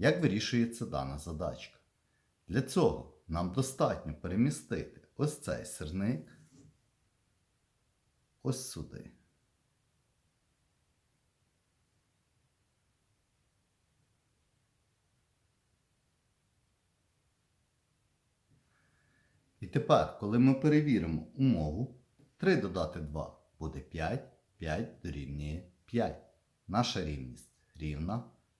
Як вирішується дана задачка? Для цього нам достатньо перемістити ось цей сирник ось сюди. І тепер, коли ми перевіримо умову, 3 додати 2 буде 5, 5 дорівнює 5. Наша рівність рівна.